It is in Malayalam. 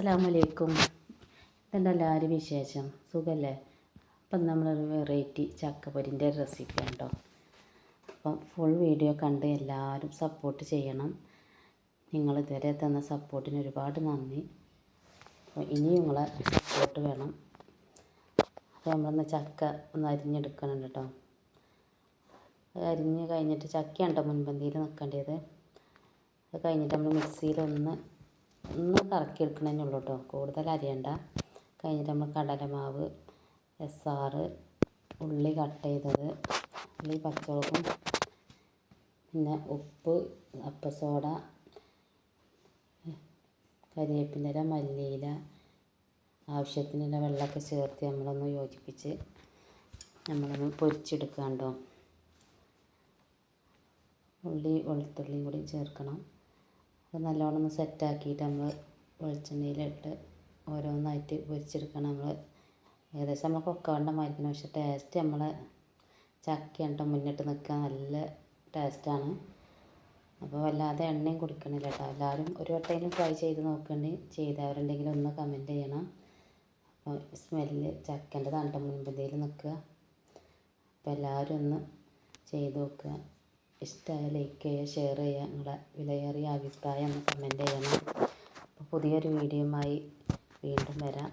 അസ്സലാമു അലൈക്കും ഇതെന്താ എല്ലാവരും വിശേഷം? സുഖമല്ലേ അപ്പം നമ്മളൊരു വെറൈറ്റി ചക്കപ്പൊരിന്റെ റെസിപ്പി ഉണ്ടോ അപ്പം ഫുൾ വീഡിയോ കണ്ട് എല്ലാവരും സപ്പോർട്ട് ചെയ്യണം. നിങ്ങൾ ഇതുവരെ തന്ന സപ്പോർട്ടിന് ഒരുപാട് നന്ദി. അപ്പോൾ ഇനി നിങ്ങളെ സപ്പോർട്ട് വേണം. അപ്പോൾ നമ്മളൊന്ന് ചക്ക ഒന്ന് അരിഞ്ഞെടുക്കണം കേട്ടോ. അരിഞ്ഞ് കഴിഞ്ഞിട്ട് ചക്കയുണ്ടോ മുൻപന്തിയിൽ നിൽക്കേണ്ടത്. അത് കഴിഞ്ഞിട്ട് നമ്മൾ മിക്സിയിൽ ഒന്ന് കറക്കി എടുക്കണേ ഉള്ളൂ കേട്ടോ കൂടുതൽ അരിയണ്ട. കഴിഞ്ഞിട്ട് നമ്മൾ കടലമാവ് എസ്സാറ് ഉള്ളി കട്ട് ചെയ്തത് ഉള്ളി പച്ചമുളകും പിന്നെ ഉപ്പ് അപ്പസോഡ കരിവേപ്പിന്റെ ഇല മല്ലിയില ആവശ്യത്തിനുള്ള വെള്ളമൊക്കെ ചേർത്ത് നമ്മളൊന്ന് യോജിപ്പിച്ച് നമ്മളൊന്ന് പൊരിച്ചെടുക്കാണ്ടോ. ഉള്ളി വെളുത്തുള്ളിയും കൂടി ചേർക്കണം. അത് നല്ലോണം ഒന്ന് സെറ്റാക്കിയിട്ട് നമ്മൾ വെളിച്ചെണ്ണയിലിട്ട് ഓരോന്നായിട്ട് പൊരിച്ചെടുക്കണം നമ്മൾ ഏകദേശം നമ്മൾ കൊക്കവണ്ട മായിരിക്കണം പക്ഷെ ടേസ്റ്റ് നമ്മളെ ചക്കയുണ്ട് മുന്നിട്ട് നിൽക്കാൻ നല്ല ടേസ്റ്റാണ് അപ്പോൾ വല്ലാതെ എണ്ണയും കുടിക്കണില്ല കേട്ടോ. എല്ലാവരും ഒരു വട്ടയിലും ട്രൈ ചെയ്ത് നോക്കണ്ടി. ചെയ്തവരുണ്ടെങ്കിൽ ഒന്ന് കമന്റ് ചെയ്യണം. അപ്പോൾ സ്മെല്ല് ചക്കന്റെ തണ്ട മുൻപന്തിയിൽ നിൽക്കുക. അപ്പോൾ എല്ലാവരും ഒന്ന് ചെയ്ത് നോക്കുക. ഇഷ്ടമായ ലൈക്ക് ചെയ്യുക ഷെയർ ചെയ്യുക നിങ്ങളുടെ വിലയേറിയ അഭിപ്രായം കമന്റ് ചെയ്യണം. അപ്പോൾ പുതിയൊരു വീഡിയോയുമായി വീണ്ടും വരാം.